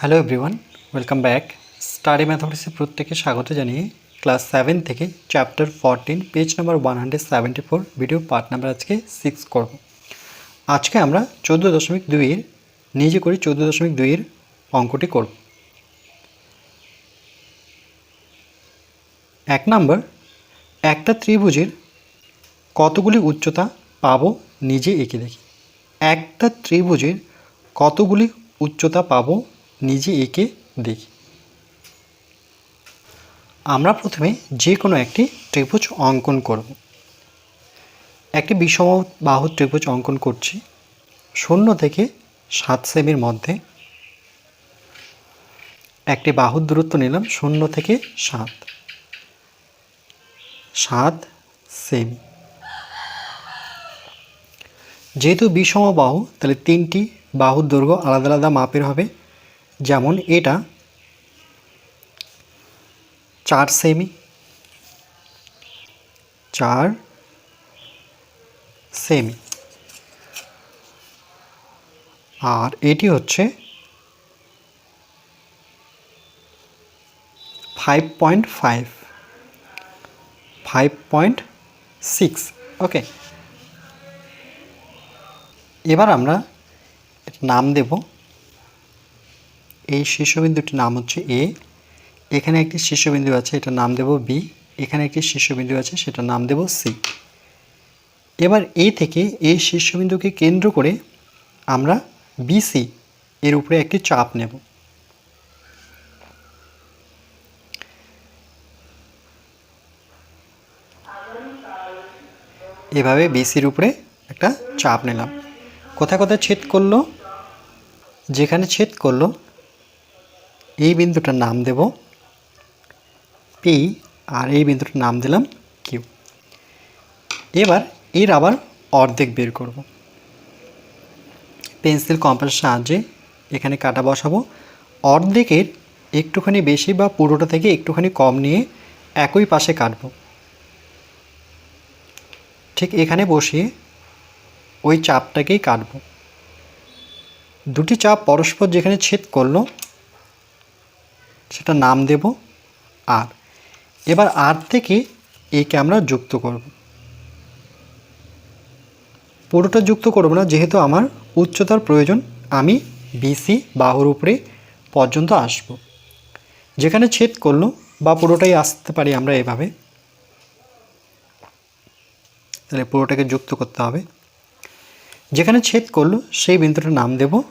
Hello everyone welcome back study ম্যাথমেটিক্সে প্রত্যেকে স্বাগত জানিয়ে ক্লাস সেভেন থেকে chapter fourteen page number one hundred seventy four video part number আজকে six করব। আজকে আমরা চোদ্দ দশমিক দুইয়ের নিজে করে চোদ্দ দশমিক দুইয়ের অঙ্কটি করব। এক নাম্বার, একটা ত্রিভুজের কতগুলি উচ্চতা পাবো নিজে এঁকে দেখি। একটা ত্রিভুজের কতগুলি উচ্চতা পাবো নিজে এঁকে দেখি। আমরা প্রথমে যে কোনো একটি ত্রিভুজ অঙ্কন করব। একটি বিষম বাহু ত্রিভুজ অঙ্কন করছি। শূন্য থেকে সাত সেমির মধ্যে একটি বাহুর দূরত্ব নিলাম শূন্য থেকে সাত। সাত সেমি। যেহেতু বিষম বাহু তাহলে তিনটি বাহুর দৈর্ঘ্য আলাদা আলাদা মাপের হবে। যেমন এটা, চার সেমি চার সেমি। আর এটি হচ্ছে five point five five point six okay এবার আমরা নাম দেব এই শীর্ষবিন্দুটির নাম হচ্ছে এ। এখানে একটি শীর্ষবিন্দু আছে, এটার নাম দেব বি। এখানে একটি শীর্ষবিন্দু আছে, সেটার নাম দেব সি। এবার এ থেকে এই শীর্ষবিন্দুকে কেন্দ্র করে আমরা বিসি এর উপরে একটি চাপ নেব। এভাবে বিসির উপরে একটা চাপ নিলাম। কোথায় কোথায় ছেদ করল? যেখানে ছেদ করল এই বিন্দুটার নাম দেব পি আর এই বিন্দুটার নাম দিলাম কিউ এবার এর আবার অর্ধেক বের করব। পেন্সিল, কম্পাসের সাহায্যে এখানে কাটা বসাবো। অর্ধেকের একটুখানি বেশি বা পুরোটা থেকে একটুখানি কম নিয়ে একই পাশে কাটবো। ঠিক এখানে বসিয়ে ওই চাপটাকেই কাটবো। দুটি চাপ পরস্পর যেখানে ছেদ করল সেটা নাম দেব আর। এবার আর থেকে একে আমরা যুক্ত করব। পুরোটা যুক্ত করব না, যেহেতু আমার উচ্চতার প্রয়োজন, আমি বিসি বাহুর উপরে পর্যন্ত আসব। যেখানে ছেদ করল বা পুরোটাই আসতে পারি আমরা এভাবে। তাহলে পুরোটাকে যুক্ত করতে হবে। যেখানে ছেদ করল, সেই বিন্দুটার নাম দেব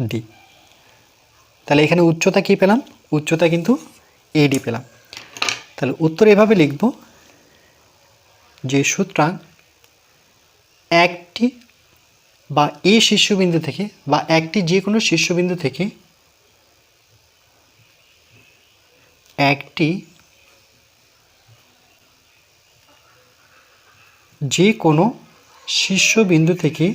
ডি তাহলে এখানে উচ্চতা কী পেলাম? উচ্চতা কিন্তু এডি পেলাম। তাহলে উত্তর এভাবে লিখব যে সুতরাং একটি বা এ শীর্ষবিন্দু থেকে বা একটি যে কোনো শীর্ষবিন্দু থেকে একটি যে কোনো শীর্ষবিন্দু থেকে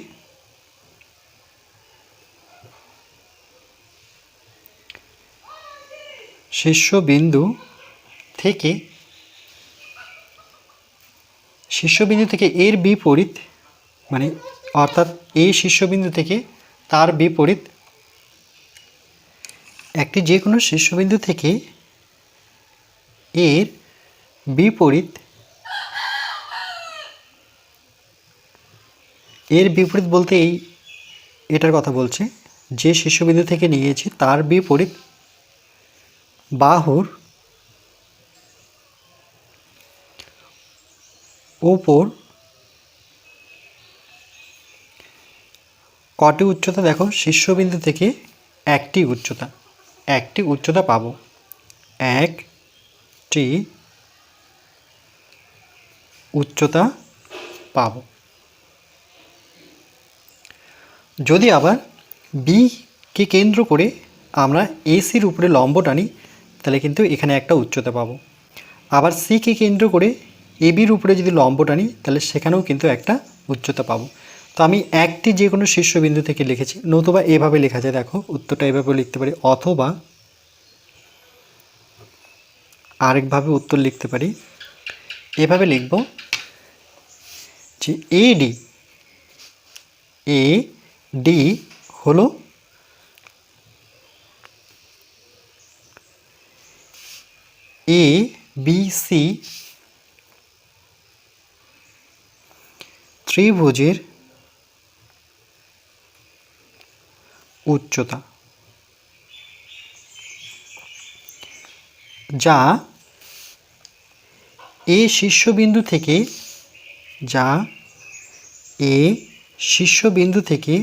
শীর্ষবিন্দু থেকে শীর্ষবিন্দু থেকে এর বিপরীত মানে অর্থাৎ এই শীর্ষবিন্দু থেকে তার বিপরীত, একটি যে কোনো শীর্ষবিন্দু থেকে এর বিপরীত এর বিপরীত বলতে এই, এটার কথা বলছে, যে শীর্ষবিন্দু থেকে নিয়েছি তার বিপরীত বাহুর ওপর কটি উচ্চতা দেখো? শীর্ষবিন্দু থেকে একটি উচ্চতা। একটি উচ্চতা পাবো। একটি উচ্চতা পাবো। যদি আবার বিকে কেন্দ্র করে আমরা এসির উপরে লম্ব টানি তাহলে কিন্তু এখানে একটা উচ্চতা পাবো। আবার সিকে কেন্দ্র করে এবির উপরে যদি লম্ব টানি, তাহলে সেখানেও কিন্তু একটা উচ্চতা পাবো। তো আমি একটি যে কোনো শীর্ষবিন্দু থেকে লিখেছি, নতুবা এভাবে লেখা যায়, দেখো, উত্তরটা এভাবে লিখতে পারি, অথবা আরেকভাবে উত্তর লিখতে পারি। এভাবে লিখব যে এডি এ ডি হলো এ বি সি ত্রিভুজের উচ্চতা যা এ শীর্ষবিন্দু থেকে যা এ শীর্ষবিন্দু থেকে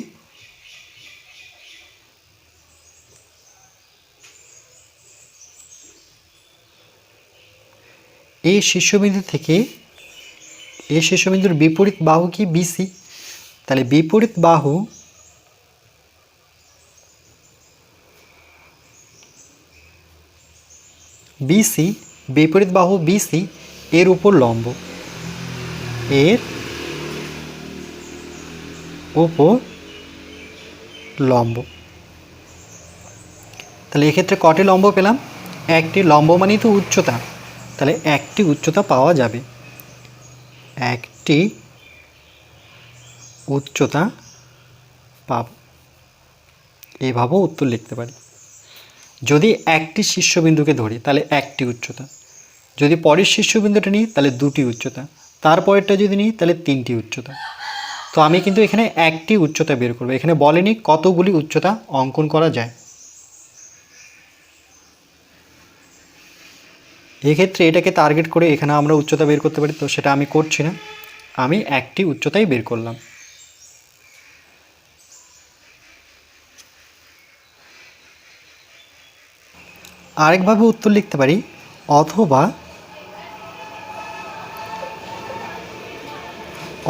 এই শীর্ষবিন্দু থেকে এই শীর্ষবিন্দুর বিপরীত বাহু কি? বিসি তাহলে বিপরীত বাহু বিসি বিপরীত বাহু বিসি এর উপর লম্ব। এর উপর লম্ব। তাহলে এক্ষেত্রে কটি লম্ব পেলাম? একটি লম্ব মানেই তো উচ্চতা। তাহলে একটি উচ্চতা পাওয়া যাবে। একটি উচ্চতা পাব। এভাবেও উত্তর লিখতে পারি। যদি একটি শীর্ষবিন্দুকে ধরি, তাহলে একটি উচ্চতা। যদি পরের শীর্ষবিন্দুটা নিই, তাহলে দুটি উচ্চতা। তারপরেরটা যদি নিই, তাহলে তিনটি উচ্চতা। তো আমি কিন্তু এখানে একটি উচ্চতা বের করব। এখানে বলেনি কতগুলি উচ্চতা অঙ্কন করা যায়। এক্ষেত্রে এটাকে টার্গেট করে এখানে আমরা উচ্চতা বের করতে পারি, তো সেটা আমি করছি না। আমি একটি উচ্চতাই বের করলাম। আরেকভাবে উত্তর লিখতে পারি, অথবা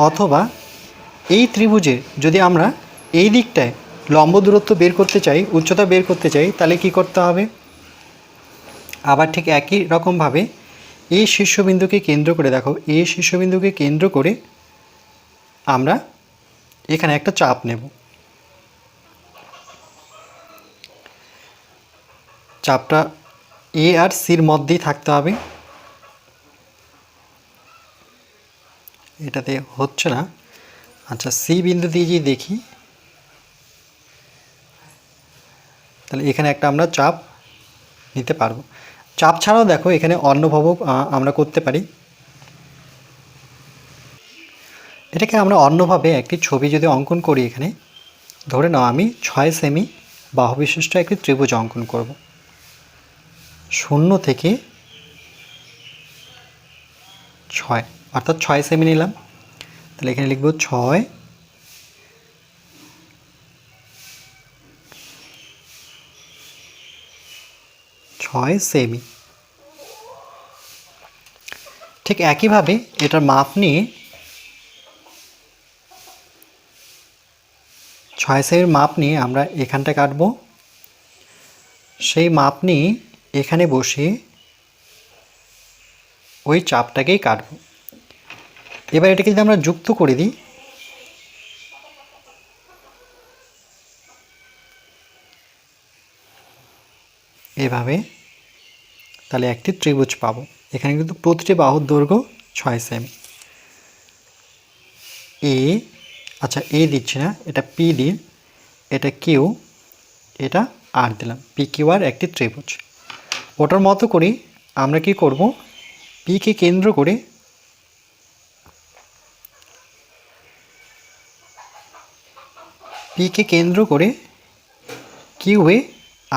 অথবা এই ত্রিভুজের যদি আমরা এই দিকটায় লম্ব দূরত্ব বের করতে চাই, উচ্চতা বের করতে চাই, তাহলে কি করতে হবে? আবার ঠিক একই রকমভাবে এই শীর্ষবিন্দুকে কেন্দ্র করে দেখো এই শীর্ষবিন্দুকে কেন্দ্র করে আমরা এখানে একটা চাপ নেব। চাপটা এ আর সির মধ্যেই থাকতে হবে। এটাতে হচ্ছে না। আচ্ছা সি বিন্দু দিয়ে যদি দেখি, তাহলে এখানে একটা আমরা চাপ নিতে পারব। চাপ ছাড়াও দেখো এখানে অন্যভাবেও আহ, আমরা করতে পারি। এটাকে আমরা অন্যভাবে একটি ছবি যদি অঙ্কন করি এখানে ধরে নাও আমি ছয় সেমি বাহু বিশিষ্ট একটি ত্রিভুজ অঙ্কন করব। শূন্য থেকে ছয় অর্থাৎ ছয় সেমি নিলাম। তাহলে এখানে লিখব ছয় ছয় সেমি ঠিক একইভাবে এটার মাপ নিয়ে ছয় সেমির মাপ নিয়ে আমরা এখানটা কাটবো। সেই মাপ নিয়ে এখানে বসে ওই চাপটাকেই কাটবো। এবার এটাকে যদি আমরা যুক্ত করে দিই, এভাবে তাহলে একটি ত্রিভুজ পাবো। এখানে কিন্তু প্রতিটি বাহুর দৈর্ঘ্য ছয় সেমি। এ আচ্ছা এ দিচ্ছি না, এটা পি দিন এটা কিউ, এটা আর দিলাম। পি কিউ আর একটি ত্রিভুজ। ওটার মতো করে আমরা কি করব? পিকে কেন্দ্র করে পিকে কেন্দ্র করে কিউয়ে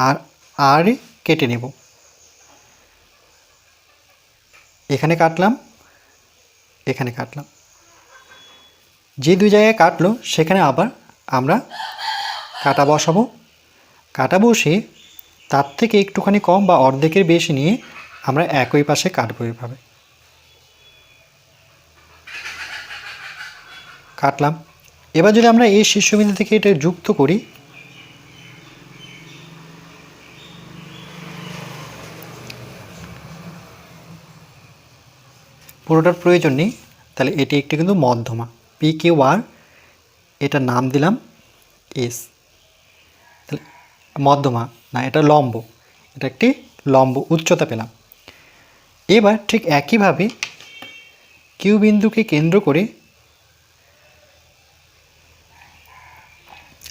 আর আর কেটে নেব। এখানে কাটলাম এখানে কাটলাম। যে দুই জায়গায় কাটলো, সেখানে আবার আমরা কাটা বসাবো। কাটা বসে তার থেকে একটুখানি কম বা অর্ধেকের বেশি নিয়ে আমরা একই পাশে কাটবো এভাবে। কাটলাম। এবার যদি আমরা এই শীর্ষবিন্দু থেকে এটা যুক্ত করি পুরোটার প্রয়োজন নেই। তাহলে এটি একটি কিন্তু মধ্যমা। পি কিউ আর এটার নাম দিলাম এস তাহলে মধ্যমা, না, এটা লম্ব। এটা একটি লম্ব উচ্চতা পেলাম। এবার ঠিক একইভাবে কিউ বিন্দুকে কেন্দ্র করে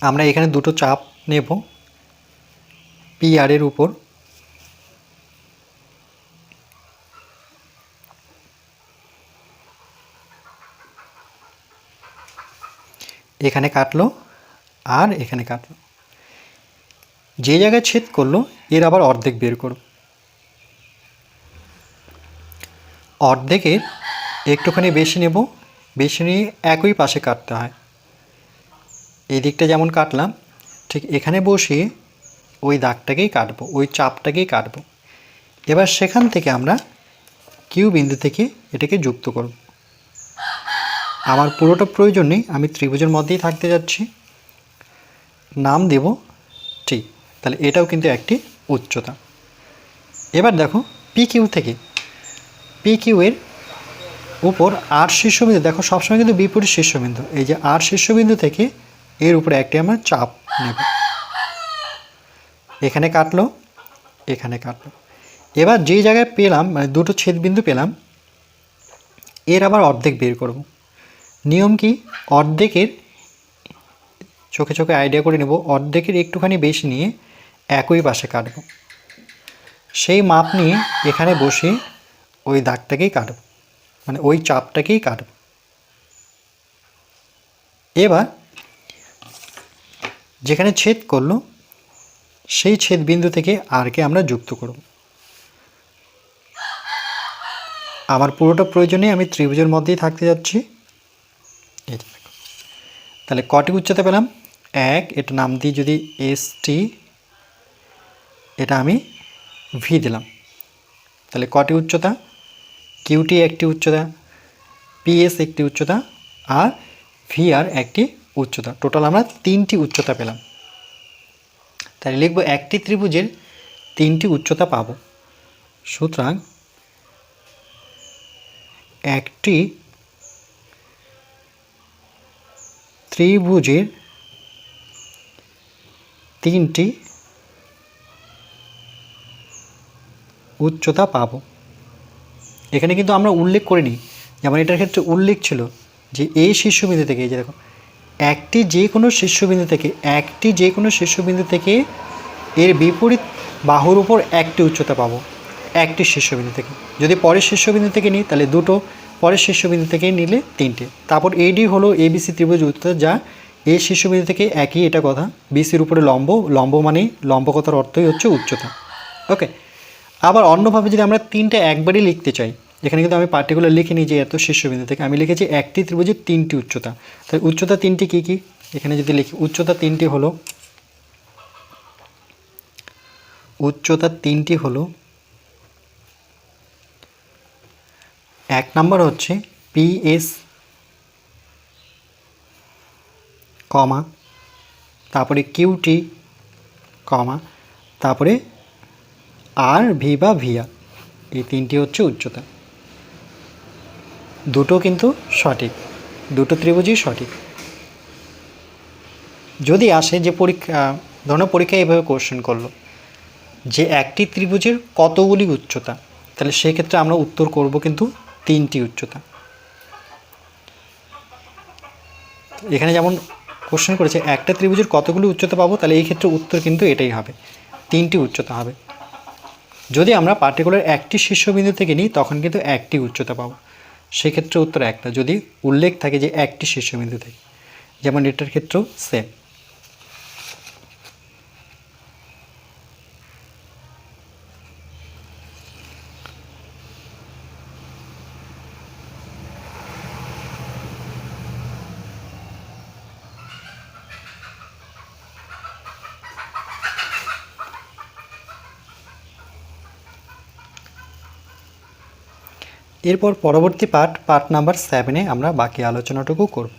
আমরা এখানে দুটো চাপ নেব পি আর এর উপর। এখানে কাটলো আর এখানে কাটলো। যে জায়গায় ছেদ করল, এর আবার অর্ধেক বের করব অর্ধেকের একটুখানি বেশি নেব, বেশি নিয়ে একই পাশে কাটতে হয়। এই দিকটা যেমন কাটলাম, ঠিক এখানে বসিয়ে ওই দাগটাকেই কাটবো, ওই চাপটাকেই কাটবো। এবার সেখান থেকে আমরা কিউ বিন্দু থেকে এটাকে যুক্ত করব। আমার পুরোটা প্রয়োজন নেই আমি ত্রিভুজের মধ্যেই থাকতে যাচ্ছি। নাম দেব ঠিক তাহলে এটাও কিন্তু একটি উচ্চতা। এবার দেখো পি কিউ থেকে। পি কিউ এর উপর আর শীর্ষবিন্দু। দেখো সবসময় কিন্তু বিপরীত শীর্ষবিন্দু। এই যে আর শীর্ষবিন্দু থেকে এর উপরে একটি আমরা চাপ নেব। এখানে কাটলো এখানে কাটলো। এবার যে জায়গায় পেলাম মানে দুটো ছেদবিন্দু পেলাম, এর আবার অর্ধেক বের করব। নিয়ম কি? অর্ধেকের চোখে চোখে আইডিয়া করে নেব। অর্ধেকের একটুখানি বেশি নিয়ে একই পাশে কাটব। সেই মাপ নিয়ে এখানে বসে ওই দাগটাকেই কাটব। মানে ওই চাপটাকেই কাটব। এবার যেখানে ছেদ করল, সেই ছেদ বিন্দু থেকে আরকে আমরা যুক্ত করব। আমার পুরোটা প্রয়োজনে আমি ত্রিভুজের মধ্যেই থাকতে যাচ্ছি। তাহলে কটি উচ্চতা পেলাম? এক এটা নাম দিই যদি এস টি এটা আমি ভি দিলাম। তাহলে কটি উচ্চতা? কিউটি একটি উচ্চতা পিএস একটি উচ্চতা, আর ভি আর একটি উচ্চতা। টোটাল আমরা তিনটি উচ্চতা পেলাম। তাহলে লিখব একটি ত্রিভুজের তিনটি উচ্চতা পাবো। সুতরাং একটি ত্রিভুজের তিনটি উচ্চতা পাবো। এখানে কিন্তু আমরা উল্লেখ করিনি, যেমন এটার ক্ষেত্রে উল্লেখ ছিল যে এই শীর্ষবিন্দু থেকে, এই যে দেখো, একটি যে কোনো শীর্ষবিন্দু থেকে, একটি যে কোনো শীর্ষবিন্দু থেকে এর বিপরীত বাহুর উপর একটি উচ্চতা পাবো, একটি শীর্ষবিন্দু থেকে। যদি পরের শীর্ষবিন্দু থেকে নিই, তাহলে দুটো পরের শীর্ষবিন্দু থেকে নিলে তিনটে। তারপর এডি হলো এবিসি ত্রিভুজ উচ্চতা, যা এই শীর্ষবিন্দু থেকে একই, এটা কথা। বিসির উপরে লম্ব লম্ব মানে লম্ব কথার অর্থই হচ্ছে উচ্চতা। ওকে আবার অন্যভাবে যদি আমরা তিনটে একবারই লিখতে চাই, এখানে কিন্তু আমি পার্টিকুলার লিখিনি যে এত শীর্ষবিন্দু থেকে, আমি লিখেছি একটি ত্রিভুজের তিনটি উচ্চতা। তাই উচ্চতা তিনটি কী কী? এখানে যদি লিখি, উচ্চতা তিনটি হলো, উচ্চতা তিনটি হলো এক নম্বর হচ্ছে পিএস কমা, তারপরে কিউটি কমা, তারপরে আর ভি বা ভিয়া এই তিনটি হচ্ছে উচ্চতা। দুটো কিন্তু সঠিক, দুটো ত্রিভুজই সঠিক। যদি আসে যে পরীক্ষা, ধরো পরীক্ষায় এভাবে কোশ্চেন করল, যে একটি ত্রিভুজের কতগুলি উচ্চতা, তাহলে সেক্ষেত্রে আমরা উত্তর করব কিন্তু তিনটি উচ্চতা। এখানে যেমন কোশ্চেন করেছে, একটা ত্রিভুজের কতগুলি উচ্চতা পাবো? তাহলে এই ক্ষেত্রে উত্তর কিন্তু এটাই হবে। তিনটি উচ্চতা হবে। যদি আমরা পার্টিকুলার একটি শীর্ষবিন্দু থেকে নিই, তখন কিন্তু একটি উচ্চতা পাবো। সেক্ষেত্রে উত্তর একটা। যদি উল্লেখ থাকে যে একটি শীর্ষবিন্দু থেকে, যেমন এটার ক্ষেত্রেও সেম এরপর পরবর্তী পার্ট পার্ট নাম্বার সেভেনে আমরা বাকি আলোচনাটুকু করব।